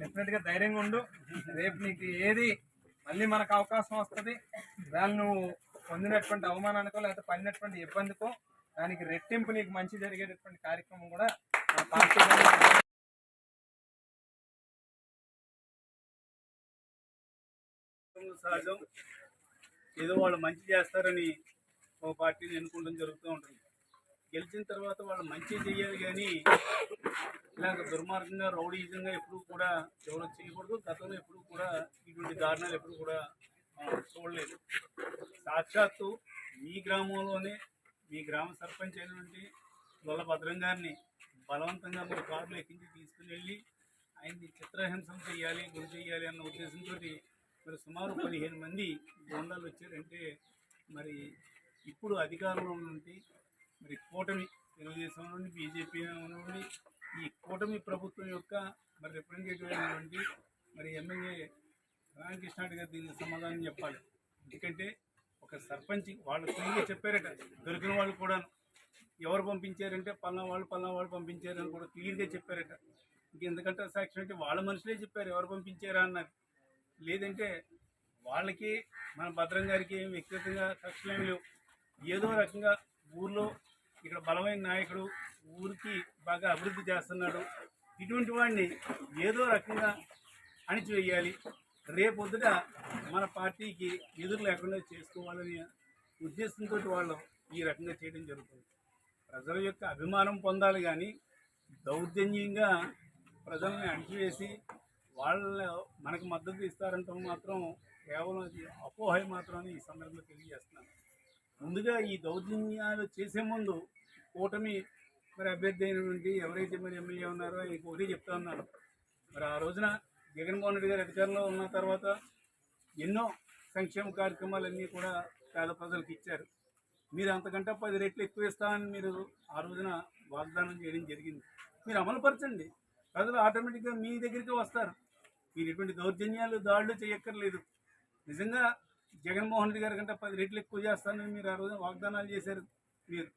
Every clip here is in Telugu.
డెఫినెట్గా ధైర్యంగా ఉండు. రేపు నీకు ఏది మళ్ళీ మనకు అవకాశం వస్తుంది వేళ నువ్వు పొందినటువంటి అవమానానికో లేకపోతే పడినటువంటి ఇబ్బందికో దానికి రెట్టింపు నీకు మంచి జరిగేటటువంటి కార్యక్రమం కూడా పార్టీ సహజం ఏదో వాళ్ళు మంచి చేస్తారని ఒక పార్టీని ఎన్నుకోవడం జరుగుతూ ఉంటుంది. గెలిచిన తర్వాత వాళ్ళు మంచి చేయాలి కానీ ఇలాగ దుర్మార్గంగా రౌడీజంగా ఎప్పుడు కూడా ఎవరు చేయకూడదు. గతంలో ఎప్పుడు కూడా ఇటువంటి దారుణాలు ఎప్పుడు కూడా చూడలేదు. సాక్షాత్తు మీ గ్రామంలోనే మీ గ్రామ సర్పంచ్ అయినటువంటి గొల్ల భద్రం గారిని బలవంతంగా మీరు కారులో ఎక్కించి తీసుకుని వెళ్ళి ఆయన్ని చిత్రహింసం చేయాలి గురి చేయాలి అన్న ఉద్దేశంతో మరి సుమారు పదిహేను మంది గోండాలు వచ్చారంటే మరి ఇప్పుడు అధికారంలో నుండి మరి కూటమి తెలుగుదేశం నుండి బీజేపీ నుండి ఈ కూటమి ప్రభుత్వం యొక్క మరి రిప్రజెంటేటివ్ అయినటువంటి మరి ఎమ్మెల్యే రామకృష్ణ గారు దీనికి సమాధానం చెప్పాలి. ఎందుకంటే ఒక సర్పంచ్ వాళ్ళు తిరిగి చెప్పారట దొరికిన వాళ్ళు కూడా ఎవరు పంపించారంటే పలానా వాళ్ళు పలానా వాళ్ళు పంపించారు అని కూడా క్లియర్గా చెప్పారట. ఇంకెందుకంటే సాక్షి అంటే వాళ్ళ మనుషులే చెప్పారు ఎవరు పంపించారా అన్నారు. లేదంటే వాళ్ళకి మన భద్రం గారికి వ్యక్తిగతంగా కక్షలేమి లేవు. ఏదో రకంగా ఊర్లో ఇక్కడ బలమైన నాయకుడు ఊరికి బాగా అభివృద్ధి చేస్తున్నాడు. ఇటువంటి వాడిని ఏదో రకంగా అణిచివేయాలి. రేపొద్దుట మన పార్టీకి ఎదురు లేకుండా చేసుకోవాలని ఉద్దేశంతో వాళ్ళు ఈ రకంగా చేయడం జరుగుతుంది. ప్రజల యొక్క అభిమానం పొందాలి కానీ దౌర్జన్యంగా ప్రజల్ని అణిచివేసి వాళ్ళు మనకు మద్దతు ఇస్తారంటే మాత్రం కేవలం అది అపోహ మాత్రం అని ఈ సందర్భంలో తెలియజేస్తున్నాను. ముందుగా ఈ దౌర్జన్యాలు చేసే ముందు కూటమి మరి అభ్యర్థి అయినటువంటి ఎవరైతే మరి ఎమ్మెల్యే ఉన్నారో ఆయనకి ఒకటి చెప్తా ఉన్నారు మరి ఆ రోజున జగన్మోహన్ రెడ్డి గారు అధికారంలో ఉన్న తర్వాత ఎన్నో సంక్షేమ కార్యక్రమాలన్నీ కూడా పేద ప్రజలకు ఇచ్చారు. మీరు అంతకంటే పది రెట్లు ఎక్కువ ఇస్తామని మీరు ఆ రోజున వాగ్దానం చేయడం జరిగింది. మీరు అమలుపరచండి. ప్రజలు ఆటోమేటిక్గా మీ దగ్గరికి వస్తారు. మీరు ఇటువంటి దౌర్జన్యాలు దాడులు చేయక్కర్లేదు. నిజంగా జగన్మోహన్ రెడ్డి గారి కంటే పది రెట్లు ఎక్కువ చేస్తానని మీరు ఆ రోజు వాగ్దానాలు చేశారు. మీరు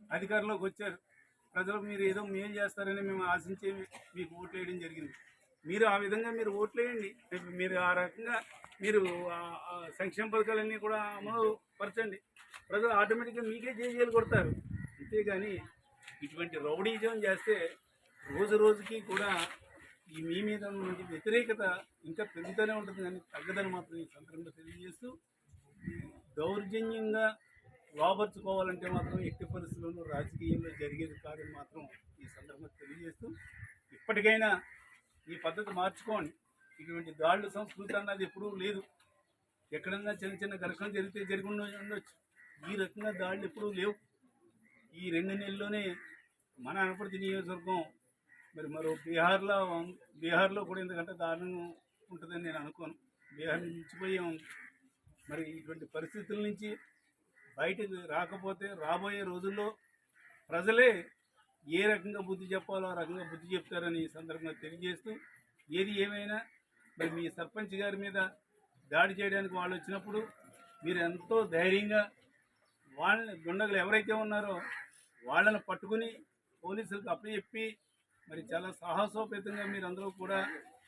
అధికారంలోకి వచ్చారు. ప్రజలకు మీరు ఏదో మేలు చేస్తారని మేము ఆశించి మీకు ఓట్లు వేయడం జరిగింది. మీరు ఆ విధంగా మీరు ఓట్లు వేయండి. రేపు మీరు ఆ రకంగా మీరు సంక్షేమ పథకాలన్నీ కూడా అమలు పరచండి. ప్రజలు ఆటోమేటిక్గా మీకే జేజేలు కొడతారు. అంతేగాని ఇటువంటి రౌడీజం చేస్తే రోజు రోజుకి కూడా ఈ మీ మీద ఉన్నటువంటి వ్యతిరేకత ఇంకా పెరుగుతూనే ఉంటుంది కానీ తగ్గదని మాత్రం ఈ సందర్భంగా తెలియజేస్తూ దౌర్జన్యంగా లోపరుచుకోవాలంటే మాత్రం ఎట్టి పరిస్థితుల్లోనూ రాజకీయంలో జరిగేది కాదని మాత్రం ఈ సందర్భంగా తెలియజేస్తూ ఇప్పటికైనా ఈ పద్ధతి మార్చుకోండి. ఇటువంటి దాడుల సంస్కృతి అన్నది ఎప్పుడూ లేదు. ఎక్కడన్నా చిన్న చిన్న ఘర్షణ జరిగితే జరిగి ఉండొచ్చు. ఈ రకంగా దాడులు ఎప్పుడూ లేవు. ఈ రెండు నెలల్లోనే మన అనపర్తి నియోజకవర్గం మరి మరో బీహార్లో బీహార్లో కూడా ఎందుకంటే దారుణం ఉంటుందని నేను అనుకోను. బీహార్ మించిపోయాం మరి ఇటువంటి పరిస్థితుల నుంచి బయటకు రాకపోతే రాబోయే రోజుల్లో ప్రజలే ఏ రకంగా బుద్ధి చెప్పాలో ఆ రకంగా బుద్ధి చెప్తారని ఈ సందర్భంగా తెలియజేస్తూ ఏది ఏమైనా మరి మీ సర్పంచ్ గారి మీద దాడి చేయడానికి వాళ్ళు వచ్చినప్పుడు మీరు ఎంతో ధైర్యంగా వాళ్ళని గుండగలు ఎవరైతే ఉన్నారో వాళ్ళని పట్టుకుని పోలీసులకు అప్పచెప్పి మరి చాలా సాహసోపేతంగా మీరందరూ కూడా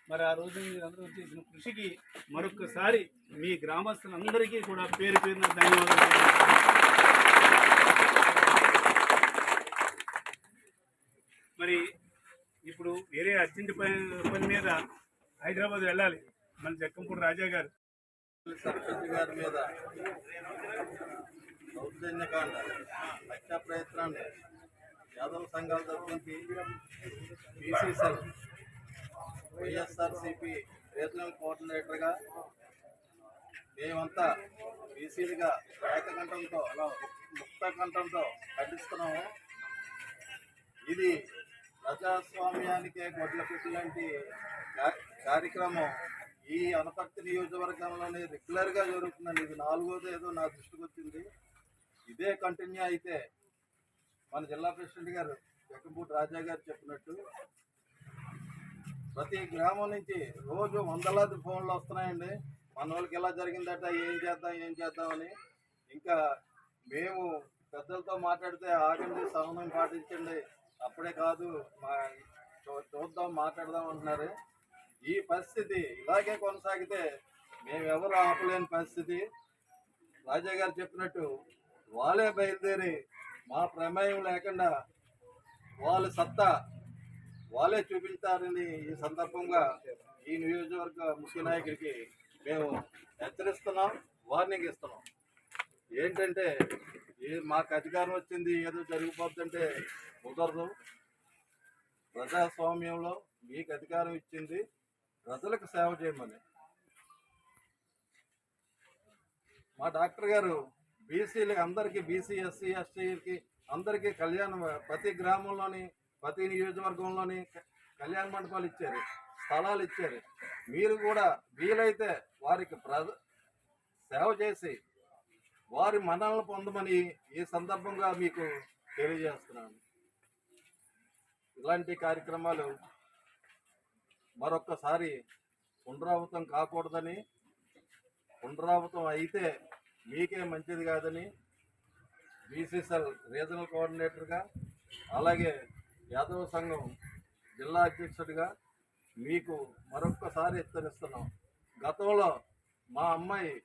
మరి ఆ రోజు మీరందరూ చేసిన కృషికి మరొకసారి మీ గ్రామస్తులందరికీ కూడా పేరు పేరున ధన్యవాదాలు. మరి ఇప్పుడు వేరే అర్జెంట్ పని పని మీద హైదరాబాద్ వెళ్ళాలి. మన జక్కంపూడి రాజా గారు. సర్పంచ్ గారి మీద దౌర్జన్యకాండ హత్యా ప్రయత్నాన్ని యాదవ సంఘాలు తప్పించి బీసీసీఎల్ వైఎస్ఆర్సిపి రీజనల్ కోఆర్డినేటర్గా మేమంతా బీసీలుగా ఏకకంఠంతో ముక్త కంఠంతో ఖండిస్తున్నాము. ఇది ప్రజాస్వామ్యానికే గొడ్ల పెట్టు లాంటి కార్యక్రమం. ఈ అనపర్తి నియోజకవర్గంలోనే రెగ్యులర్గా జరుగుతుందండి. ఇది నాలుగోది ఏదో నా దృష్టికి వచ్చింది ఇదే కంటిన్యూ అయితే మన జిల్లా ప్రెసిడెంట్ గారు జగంపూటి రాజా గారు చెప్పినట్టు ప్రతి గ్రామం నుంచి రోజు వందలాది ఫోన్లు వస్తున్నాయండి. మన వాళ్ళకి ఎలా జరిగిందట ఏం చేద్దాం ఏం చేద్దామని ఇంకా మేము పెద్దలతో మాట్లాడితే ఆగండి సమయం పాటించండి. అప్పుడే కాదు మా చూ- చూద్దాం మాట్లాడదాం అంటున్నారు. ఈ పరిస్థితి ఇలాగే కొనసాగితే మేము ఎవరు ఆపలేని పరిస్థితి. రాజా గారు చెప్పినట్టు వాళ్ళే బయలుదేరి మా ప్రమేయం లేకుండా వాళ్ళ సత్తా వాళ్ళే చూపించారని ఈ సందర్భంగా ఈ నియోజకవర్గ ముఖ్య నాయకుడికి మేము హెచ్చరిస్తున్నాం వార్నింగ్ ఇస్తున్నాం. ఏంటంటే ఏ మాకు అధికారం వచ్చింది ఏదో జరిగిపోతుందంటే కుదరదు. ప్రజాస్వామ్యంలో మీకు అధికారం ఇచ్చింది ప్రజలకు సేవ చేయమని. మా డాక్టర్ గారు బీసీలకి అందరికీ బీసీ ఎస్సీ ఎస్టీకి అందరికీ కళ్యాణ ప్రతి గ్రామంలోని ప్రతి నియోజకవర్గంలోని కళ్యాణ మండపాలు ఇచ్చారు స్థలాలు ఇచ్చారు. మీరు కూడా వీలైతే వారికి ప్రజ సేవ చేసి వారి మనల్ని పొందమని ఈ సందర్భంగా మీకు తెలియజేస్తున్నాను. ఇలాంటి కార్యక్రమాలు మరొక్కసారి పునరావృతం కాకూడదని పునరావృతం అయితే మీకే మంచిది కాదని బీసీసీఎల్ రీజనల్ కోఆర్డినేటర్గా అలాగే యాదవ సంఘం జిల్లా అధ్యక్షుడిగా మీకు మరొక్కసారి హెచ్చరిస్తున్నాం. గతంలో మా అమ్మాయి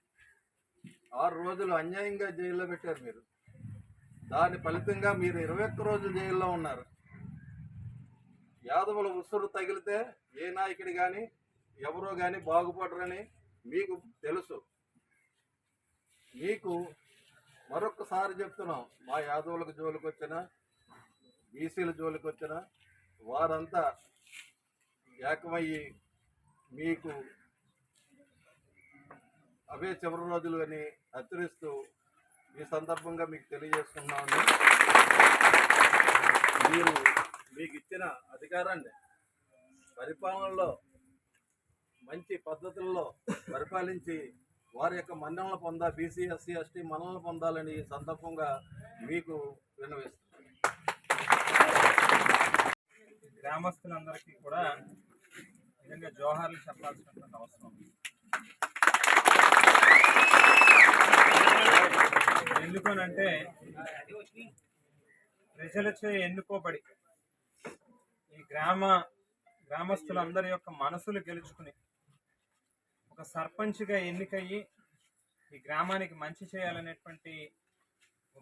ఆరు రోజులు అన్యాయంగా జైల్లో పెట్టారు మీరు. దాని ఫలితంగా మీరు ఇరవై ఒక్క రోజులు జైల్లో ఉన్నారు. యాదవుల ఉసురు తగిలితే ఏ నాయకుడు కానీ ఎవరో కానీ బాగుపడరని మీకు తెలుసు. మీకు మరొకసారి చెప్తున్నాం మా యాదవులకు జోలికి వచ్చిన బీసీల జోలికి వచ్చిన వారంతా ఏకమయ్యి మీకు అవే చివరి రోజులు అని హెచ్చరిస్తూ ఈ సందర్భంగా మీకు తెలియజేస్తున్నాను. మీరు మీకు ఇచ్చిన అధికారాన్ని పరిపాలనలో మంచి పద్ధతుల్లో పరిపాలించి వారి యొక్క మన్ననలు పొందా బీసీ ఎస్సీ ఎస్టీ మన్ననలు పొందాలని ఈ సందర్భంగా మీకు విన్నవిస్తున్నాను. గ్రామస్తులందరికీ కూడా నిజంగా జోహార్లు చెప్పాల్సినటువంటి అవసరం ఎందుకనంటే ప్రజలచే ఎన్నుకోబడి ఈ గ్రామ గ్రామస్తులందరి యొక్క మనసులు గెలుచుకుని ఒక సర్పంచ్గా ఎన్నికయ్యి ఈ గ్రామానికి మంచి చేయాలనేటువంటి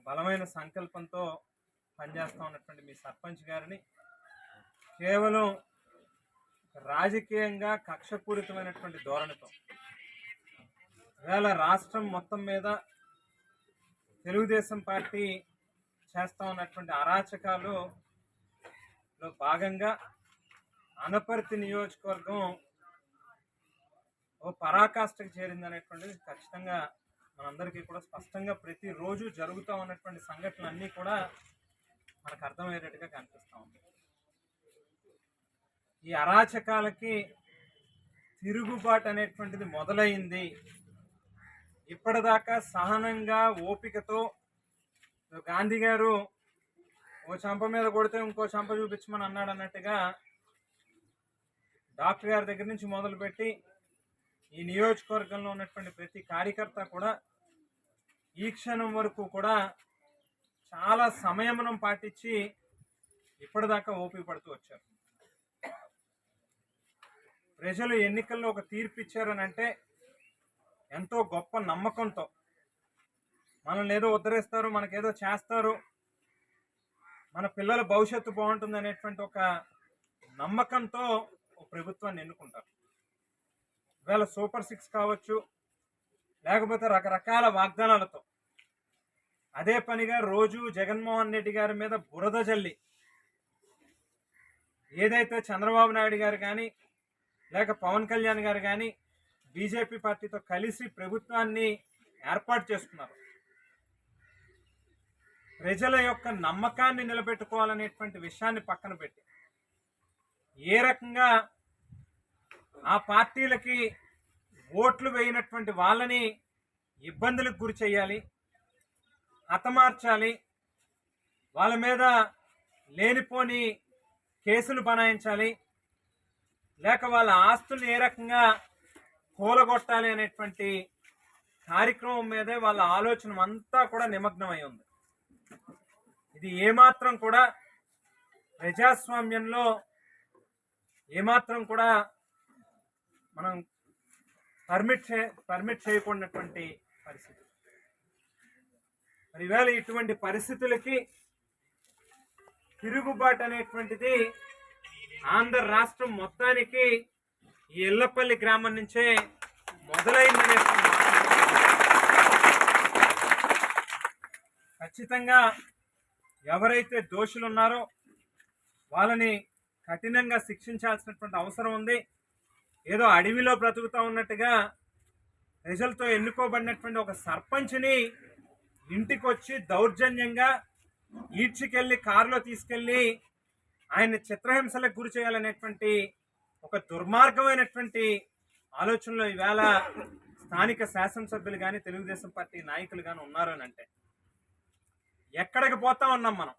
బలమైన సంకల్పంతో పనిచేస్తూ ఉన్నటువంటి మీ సర్పంచ్ గారిని కేవలం రాజకీయంగా కక్షపూరితమైనటువంటి ధోరణితో ఇవాళ రాష్ట్రం మొత్తం మీద తెలుగుదేశం పార్టీ చేస్తా ఉన్నటువంటి అరాచకాలు లో భాగంగా అనపర్తి నియోజకవర్గం ఓ పరాకాష్ఠకు చేరిందనేటువంటిది ఖచ్చితంగా మనందరికీ కూడా స్పష్టంగా ప్రతిరోజు జరుగుతూ ఉన్నటువంటి సంఘటనలు అన్నీ కూడా మనకు అర్థమయ్యేటట్టుగా కనిపిస్తూ ఉంది. ఈ అరాచకాలకి తిరుగుబాటు అనేటువంటిది మొదలైంది. ఇప్పటిదాకా సహనంగా ఓపికతో గాంధీ గారు ఓ చంప మీద కొడితే ఇంకో చంప చూపించమని అన్నాడు అన్నట్టుగా డాక్టర్ గారి దగ్గర నుంచి మొదలుపెట్టి ఈ నియోజకవర్గంలో ఉన్నటువంటి ప్రతి కార్యకర్త కూడా ఈ క్షణం వరకు కూడా చాలా సంయమనం పాటించి ఇప్పటిదాకా ఓపిక పడుతూ వచ్చారు. ప్రజలు ఎన్నికల్లో ఒక తీర్పు ఇచ్చారని అంటే ఎంతో గొప్ప నమ్మకంతో మనల్ని ఏదో ఉద్ధరిస్తారు మనకేదో చేస్తారు మన పిల్లల భవిష్యత్తు బాగుంటుంది అనేటువంటి ఒక నమ్మకంతో ఒక ప్రభుత్వాన్ని ఎన్నుకుంటారు. ఇవాళ సూపర్ సిక్స్ కావచ్చు లేకపోతే రకరకాల వాగ్దానాలతో. అదే పనిగా రోజు జగన్మోహన్ రెడ్డి గారి మీద బురద జల్లి ఏదైతే చంద్రబాబు నాయుడు గారు కానీ లేక పవన్ కళ్యాణ్ గారు కానీ బీజేపీ పార్టీతో కలిసి ప్రభుత్వాన్ని ఏర్పాటు చేసుకున్నారు. ప్రజల యొక్క నమ్మకాన్ని నిలబెట్టుకోవాలనేటువంటి విషయాన్ని పక్కన పెట్టి ఏ రకంగా ఆ పార్టీలకి ఓట్లు వేయినటువంటి వాళ్ళని ఇబ్బందులకు గురి చేయాలి హతమార్చాలి వాళ్ళ మీద లేనిపోని కేసులు బనాయించాలి లేక వాళ్ళ ఆస్తుల్ని ఏ రకంగా కూలగొట్టాలి అనేటువంటి కార్యక్రమం మీదే వాళ్ళ ఆలోచన అంతా కూడా నిమగ్నమై ఉంది. ఇది ఏమాత్రం కూడా ప్రజాస్వామ్యంలో ఏమాత్రం కూడా మనం పర్మిట్ చే పర్మిట్ చేయకూడనటువంటి పరిస్థితి. మరి ఈవేళ ఇటువంటి పరిస్థితులకి తిరుగుబాటు అనేటువంటిది ఆంధ్ర రాష్ట్రం మొత్తానికి ఈ ఎల్లపల్లి గ్రామం నుంచే మొదలైందనే ఖచ్చితంగా ఎవరైతే దోషులు ఉన్నారో వాళ్ళని కఠినంగా శిక్షించాల్సినటువంటి అవసరం ఉంది. ఏదో అడవిలో బ్రతుకుతా ఉన్నట్టుగా ప్రజలతో ఎన్నుకోబడినటువంటి ఒక సర్పంచ్ని ఇంటికి వచ్చి దౌర్జన్యంగా ఈడ్చికెళ్ళి కారులో తీసుకెళ్ళి ఆయన చిత్రహింసలకు గురి చేయాలనేటువంటి ఒక దుర్మార్గమైనటువంటి ఆలోచనలో ఈవేళ స్థానిక శాసనసభ్యులు కానీ తెలుగుదేశం పార్టీ నాయకులు కానీ ఉన్నారు అని అంటే ఎక్కడికి పోతా ఉన్నాం మనం?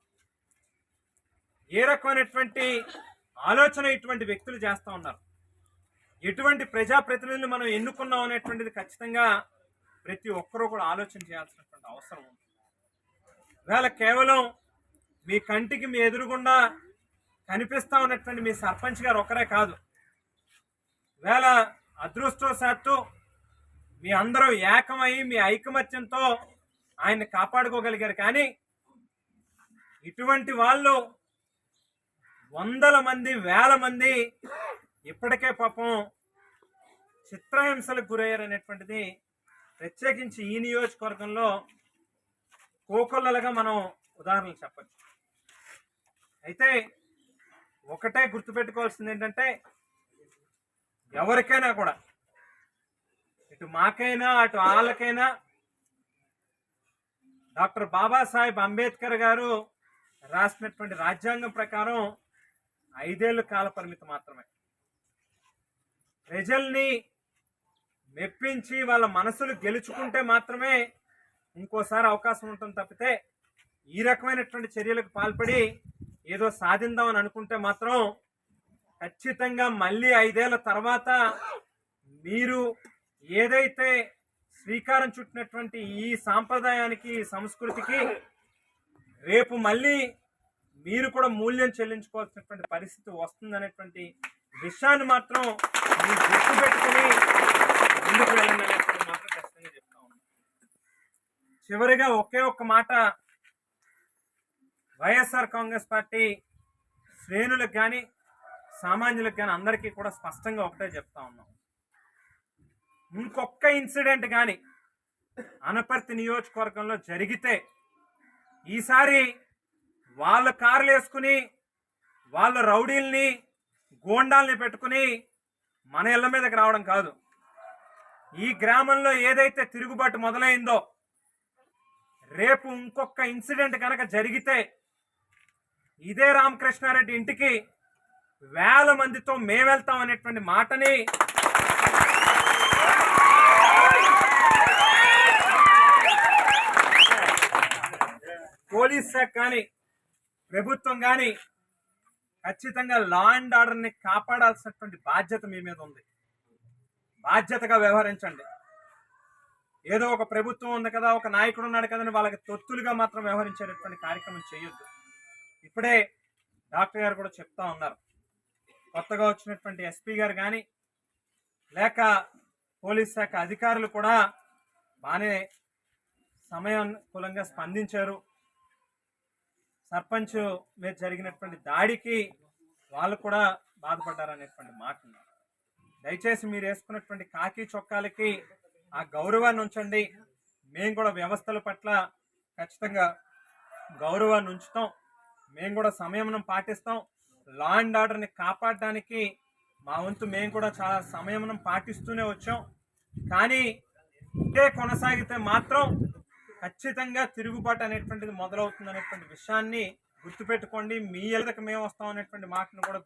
ఏ రకమైనటువంటి ఆలోచన ఇటువంటి వ్యక్తులు చేస్తూ ఉన్నారు? ఎటువంటి ప్రజాప్రతినిధులు మనం ఎన్నుకున్నాం అనేటువంటిది ఖచ్చితంగా ప్రతి ఒక్కరూ కూడా ఆలోచన చేయాల్సినటువంటి అవసరం ఉంది. ఇవాళ కేవలం మీ కంటికి మీ ఎదురుగుండా కనిపిస్తా ఉన్నటువంటి మీ సర్పంచ్ గారు ఒకరే కాదు. వేళ అదృష్టవశాత్తు మీ అందరూ ఏకమై మీ ఐకమత్యంతో ఆయన్ని కాపాడుకోగలిగారు. కానీ ఇటువంటి వాళ్ళు వందల మంది వేల మంది ఇప్పటికే పాపం చిత్రహింసలకు గురయ్యారనేటువంటిది ప్రత్యేకించి ఈ నియోజకవర్గంలో కోకొల్లలుగా మనం ఉదాహరణలు చెప్పచ్చు. అయితే ఒకటే గుర్తుపెట్టుకోవాల్సింది ఏంటంటే ఎవరికైనా కూడా ఇటు మాకైనా అటు వాళ్ళకైనా డాక్టర్ బాబాసాహెబ్ అంబేద్కర్ గారు రాసినటువంటి రాజ్యాంగం ప్రకారం ఐదేళ్ళు కాల పరిమితి మాత్రమే. ప్రజల్ని మెప్పించి వాళ్ళ మనసులు గెలుచుకుంటే మాత్రమే ఇంకోసారి అవకాశం ఉంటుంది తప్పితే ఈ రకమైనటువంటి చర్యలకు పాల్పడి ఏదో సాధిందామని అనుకుంటే మాత్రం ఖచ్చితంగా మళ్ళీ ఐదేళ్ళ తర్వాత మీరు ఏదైతే శ్రీకారం చుట్టినటువంటి ఈ సాంప్రదాయానికి సంస్కృతికి రేపు మళ్ళీ మీరు కూడా మూల్యం చెల్లించుకోవాల్సినటువంటి పరిస్థితి వస్తుందనేటువంటి విషయాన్ని మాత్రం మీరు గుర్తుపెట్టుకుని ముందుకు వెళ్ళండి అనేది మాత్రం ఖచ్చితంగా చెప్తా ఉన్నాను. చివరిగా ఒకే ఒక్క మాట. వైఎస్ఆర్ కాంగ్రెస్ పార్టీ శ్రేణులకు కానీ సామాన్యులకు కానీ అందరికీ కూడా స్పష్టంగా ఒకటే చెప్తా ఉన్నాం. ఇంకొక ఇన్సిడెంట్ కానీ అనపర్తి నియోజకవర్గంలో జరిగితే ఈసారి వాళ్ళ కార్లు వేసుకుని వాళ్ళ రౌడీల్ని గోండాల్ని పెట్టుకుని మన ఇళ్ళ మీదకి రావడం కాదు. ఈ గ్రామంలో ఏదైతే తిరుగుబాటు మొదలైందో రేపు ఇంకొక ఇన్సిడెంట్ కనుక జరిగితే ఇదే రామకృష్ణారెడ్డి ఇంటికి వేల మందితో మేము వెళ్తాం అనేటువంటి మాటని పోలీస్ శాఖ కానీ ప్రభుత్వం కానీ ఖచ్చితంగా లా అండ్ ఆర్డర్ని కాపాడాల్సినటువంటి బాధ్యత మీ మీద ఉంది. బాధ్యతగా వ్యవహరించండి. ఏదో ఒక ప్రభుత్వం ఉంది కదా ఒక నాయకుడు ఉన్నాడు కదా అని వాళ్ళకి తొత్తులుగా మాత్రం వ్యవహరించేటటువంటి కార్యక్రమం చేయొద్దు. ఇప్పుడే డాక్టర్ గారు కూడా చెప్తా ఉన్నారు. కొత్తగా వచ్చినటువంటి ఎస్పీ గారు కానీ లేక పోలీస్ శాఖ అధికారులు కూడా బాగానే సమయానుకూలంగా స్పందించారు. సర్పంచ్ మీద జరిగినటువంటి దాడికి వాళ్ళు కూడా బాధపడ్డారనేటువంటి మాట దయచేసి మీరు వేసుకున్నటువంటి కాకి చొక్కాలకి ఆ గౌరవాన్ని ఉంచండి. మేము కూడా వ్యవస్థల పట్ల ఖచ్చితంగా గౌరవాన్ని ఉంచుతాం. మేము కూడా సంయమనం పాటిస్తాం. లా అండ్ ఆర్డర్ని కాపాడడానికి మా వంతు మేము కూడా చాలా సంయమనం పాటిస్తూనే వచ్చాం. కానీ ఇదే కొనసాగితే మాత్రం ఖచ్చితంగా తిరుగుబాటు అనేటువంటిది మొదలవుతుంది అనేటువంటి విషయాన్ని గుర్తుపెట్టుకోండి. మీ ఎలదకి మేము వస్తాం అనేటువంటి మాటను కూడా